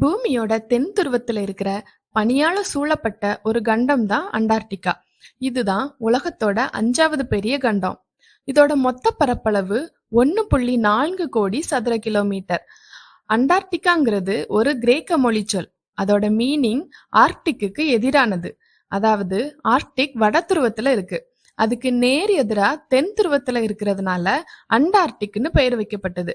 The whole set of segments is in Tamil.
பூமியோட தென் துருவத்துல இருக்கிற பனியால சூழப்பட்ட ஒரு கண்டம் தான் அண்டார்டிகா. இதுதான் உலகத்தோட அஞ்சாவது பெரிய கண்டம். இதோட மொத்த பரப்பளவு ஒன்னு புள்ளி நான்கு கோடி சதுர கிலோமீட்டர். அண்டார்டிகாங்கிறது ஒரு கிரேக்க மொழிச்சொல் அதோட மீனிங் ஆர்க்டிக்கு எதிரானது. அதாவது ஆர்க்டிக் வட துருவத்துல இருக்கு. அதுக்கு நேர் எதிரா தென் துருவத்துல இருக்கிறதுனால அண்டார்டிக்னு பெயர் வைக்கப்பட்டது.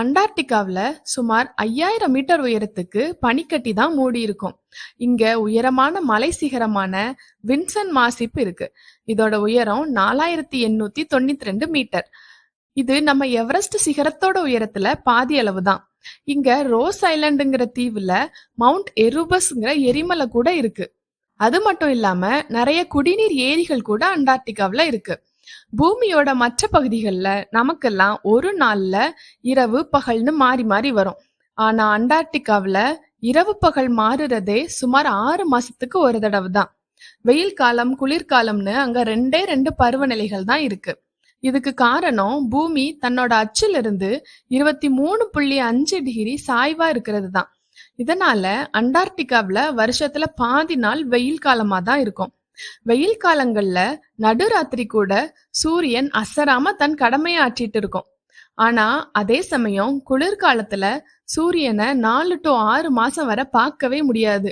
அண்டார்டிகாவுல சுமார் ஐயாயிரம் மீட்டர் உயரத்துக்கு பனிக்கட்டி தான் மூடி இருக்கும் இங்க உயரமான மலை சிகரமான வின்சன் மாசிப் இருக்கு. இதோட உயரம் நாலாயிரத்தி எண்ணூத்தி தொண்ணூத்தி ரெண்டு மீட்டர். இது நம்ம எவரெஸ்ட் சிகரத்தோட உயரத்துல பாதி அளவு தான். இங்க ரோஸ் ஐலண்டுங்கிற தீவுல மவுண்ட் எருபஸ்ங்கிற எரிமலை கூட இருக்கு. அது மட்டும் இல்லாம நிறைய குடிநீர் ஏரிகள் கூட அண்டார்டிகாவுல இருக்கு. பூமியோட மற்ற பகுதிகளில் நமக்கெல்லாம் ஒரு நாள்ல இரவு பகல்னு மாறி மாறி வரும். ஆனா அண்டார்டிகாவில் இரவு பகல் மாறுறதே சுமார் ஆறு மாசத்துக்கு ஒரு தடவை தான். வெயில் காலம் குளிர்காலம்னு அங்க ரெண்டே ரெண்டு பருவநிலைகள் தான் இருக்கு. இதுக்கு காரணம் பூமி தன்னோட அச்சிலிருந்து இருபத்தி மூணு புள்ளி அஞ்சு டிகிரி சாய்வா இருக்கிறது தான். இதனால அண்டார்டிகாவில் வருஷத்துல பாதி நாள் வெயில் காலமா தான் இருக்கும். வெயில் காலங்கள்ல நடுராத்திரி கூட சூரியன் அசராம தன் கடமையை ஆற்றிட்டு இருக்கும். ஆனா அதே சமயம் குளிர்காலத்துல சூரியனை நாலு டு ஆறு மாசம் வரை பார்க்கவே முடியாது.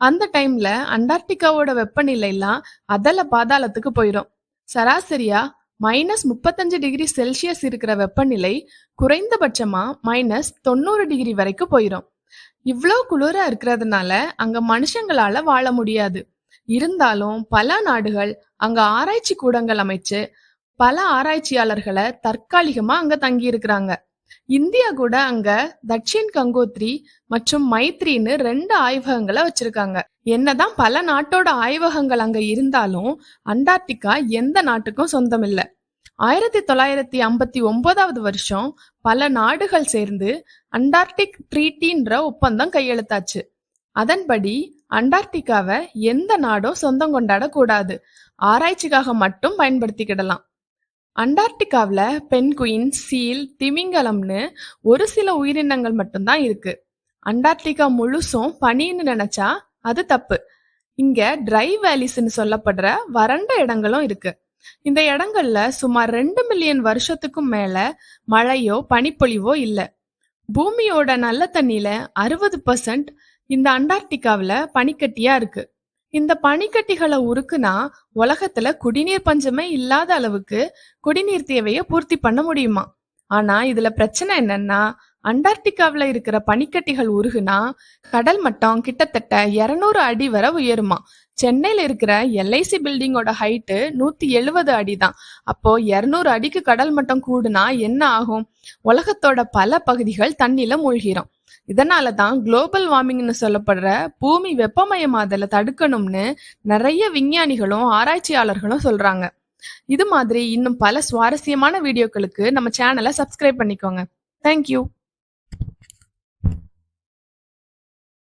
அந்த டைம்ல அண்டார்டிகாவோட வெப்பநிலை எல்லாம் அதல பாதாளத்துக்கு போயிடும் சராசரியா மைனஸ் முப்பத்தஞ்சு டிகிரி செல்சியஸ் இருக்கிற வெப்பநிலை குறைந்தபட்சமா மைனஸ் தொண்ணூறு டிகிரி வரைக்கும் போயிடும் இவ்வளோ குளிரா இருக்கிறதுனால அங்க மனுஷங்களால வாழ முடியாது. இருந்தாலும் பல நாடுகள் அங்க ஆராய்ச்சி கூடங்கள் அமைச்சு பல ஆராய்ச்சியாளர்களை தற்காலிகமா அங்க தங்கி இருக்கிறாங்க இந்தியா கூட அங்க தட்சின் கங்கோத்ரி மற்றும் மைத்ரின்னு ரெண்டு ஆய்வகங்களை வச்சிருக்காங்க. என்னதான் பல நாட்டோட ஆய்வகங்கள் அங்க இருந்தாலும் அண்டார்டிகா எந்த நாட்டுக்கும் சொந்தம் இல்ல ஆயிரத்தி தொள்ளாயிரத்தி ஐம்பத்தி ஒன்பதாவது வருஷம் பல நாடுகள் சேர்ந்து அண்டார்டிக் ட்ரீட்டின்ற ஒப்பந்தம் கையெழுத்தாச்சு. அதன்படி அண்டார்டிகாவை எந்த நாடும் சொந்தம் கொண்டாடக்கூடாது. ஆராய்ச்சிக்காக மட்டும் பயன்படுத்திக்கிடலாம். அண்டார்டிகாவில் பென்குயின் சீல் திமிங்கலம்னு ஒரு சில உயிரினங்கள் மட்டும்தான் இருக்கு. அண்டார்டிகா முழுசும் பனின்னு நினைச்சா அது தப்பு. இங்க ட்ரை வேலிஸ்ன்னு சொல்லப்படுற வறண்ட இடங்களும் இருக்கு. இந்த இடங்கள்ல சுமார் ரெண்டு மில்லியன் வருஷத்துக்கும் மேல மழையோ பனிப்பொழிவோ இல்லை. பூமியோட நல்ல தண்ணியில அறுபது பர்சன்ட் இந்த அண்டார்டிகாவுல பனிக்கட்டியா இருக்கு. இந்த பனிக்கட்டிகளை உருக்குனா உலகத்துல குடிநீர் பஞ்சமே இல்லாத அளவுக்கு குடிநீர் தேவையை பூர்த்தி பண்ண முடியுமா? ஆனா இதுல பிரச்சனை என்னன்னா அண்டார்டிகாவுல இருக்கிற பனிக்கட்டிகள் உருகுனா கடல் மட்டம் கிட்டத்தட்ட இருநூறு அடி வரை உயருமா? சென்னையில இருக்கிற எல்ஐசி பில்டிங்கோட ஹைட்டு நூத்தி எழுபது அடி தான் அப்போ இருநூறு அடிக்கு கடல் மட்டம் கூடுனா என்ன ஆகும்? உலகத்தோட பல பகுதிகள் தண்ணில மூழ்கிறோம் இதனால தான் குளோபல் வார்மிங்னு சொல்லப்படுற பூமி வெப்பமயமாதலை தடுக்கணும்னு நிறைய விஞ்ஞானிகளும் ஆராய்ச்சியாளர்களும் சொல்றாங்க. இது மாதிரி இன்னும் பல சுவாரஸ்யமான வீடியோக்களுக்கு நம்ம சேனலை சப்ஸ்கிரைப் பண்ணிக்கோங்க. தேங்க்யூ